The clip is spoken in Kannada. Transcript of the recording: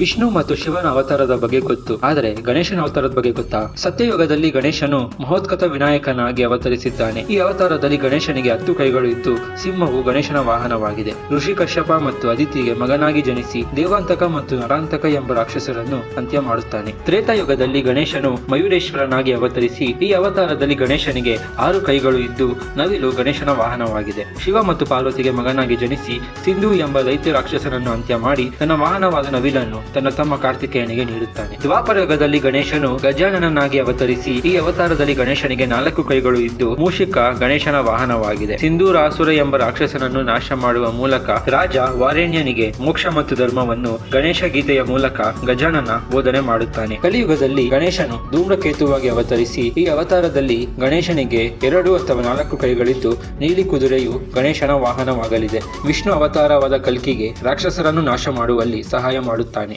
ವಿಷ್ಣು ಮತ್ತು ಶಿವನ ಅವತಾರದ ಬಗ್ಗೆ ಗೊತ್ತು. ಆದರೆ ಗಣೇಶನ ಅವತಾರದ ಬಗ್ಗೆ ಗೊತ್ತಾ? ಸತ್ಯಯುಗದಲ್ಲಿ ಗಣೇಶನು ಮಹೋತ್ಕತ ವಿನಾಯಕನಾಗಿ ಅವತರಿಸಿದ್ದಾನೆ. ಈ ಅವತಾರದಲ್ಲಿ ಗಣೇಶನಿಗೆ ಹತ್ತು ಕೈಗಳು ಇದ್ದು, ಸಿಂಹವು ಗಣೇಶನ ವಾಹನವಾಗಿದೆ. ಋಷಿ ಕಶ್ಯಪ ಮತ್ತು ಅದಿತಿಗೆ ಮಗನಾಗಿ ಜನಿಸಿ, ದೇವಾಂತಕ ಮತ್ತು ನರಾಂತಕ ಎಂಬ ರಾಕ್ಷಸರನ್ನು ಅಂತ್ಯ ಮಾಡುತ್ತಾನೆ. ತ್ರೇತಾಯುಗದಲ್ಲಿ ಗಣೇಶನು ಮಯೂರೇಶ್ವರನಾಗಿ ಅವತರಿಸಿ, ಈ ಅವತಾರದಲ್ಲಿ ಗಣೇಶನಿಗೆ ಆರು ಕೈಗಳು ಇದ್ದು, ನವಿಲು ಗಣೇಶನ ವಾಹನವಾಗಿದೆ. ಶಿವ ಮತ್ತು ಪಾರ್ವತಿಗೆ ಮಗನಾಗಿ ಜನಿಸಿ, ಸಿಂಧು ಎಂಬ ದೈತ್ಯ ರಾಕ್ಷಸನನ್ನು ಅಂತ್ಯ ಮಾಡಿ, ತನ್ನ ವಾಹನವಾದ ನವಿಲನ್ನು ತನ್ನ ತಮ್ಮ ಕಾರ್ತಿಕೇಯನಿಗೆ ನೀಡುತ್ತಾನೆ. ದ್ವಾಪರ ಯುಗದಲ್ಲಿ ಗಣೇಶನು ಗಜಾನನನಾಗಿ ಅವತರಿಸಿ, ಈ ಅವತಾರದಲ್ಲಿ ಗಣೇಶನಿಗೆ ನಾಲ್ಕು ಕೈಗಳು ಇದ್ದು, ಮೂಷಿಕ ಗಣೇಶನ ವಾಹನವಾಗಿದೆ. ಸಿಂಧೂರಾಸುರ ಎಂಬ ರಾಕ್ಷಸನನ್ನು ನಾಶ ಮಾಡುವ ಮೂಲಕ ರಾಜ ವಾರೇಣ್ಯನಿಗೆ ಮೋಕ್ಷ ಮತ್ತು ಧರ್ಮವನ್ನು ಗಣೇಶ ಗೀತೆಯ ಮೂಲಕ ಗಜಾನನ ಬೋಧನೆ ಮಾಡುತ್ತಾನೆ. ಕಲಿಯುಗದಲ್ಲಿ ಗಣೇಶನು ಧೂಮ್ರಕೇತುವಾಗಿ ಅವತರಿಸಿ, ಈ ಅವತಾರದಲ್ಲಿ ಗಣೇಶನಿಗೆ ಎರಡು ಅಥವಾ ನಾಲ್ಕು ಕೈಗಳಿದ್ದು, ನೀಲಿ ಕುದುರೆಯು ಗಣೇಶನ ವಾಹನವಾಗಲಿದೆ. ವಿಷ್ಣು ಅವತಾರವಾದ ಕಲ್ಕಿಗೆ ರಾಕ್ಷಸರನ್ನು ನಾಶ ಮಾಡುವಲ್ಲಿ ಸಹಾಯ ಮಾಡುತ್ತಾನೆ.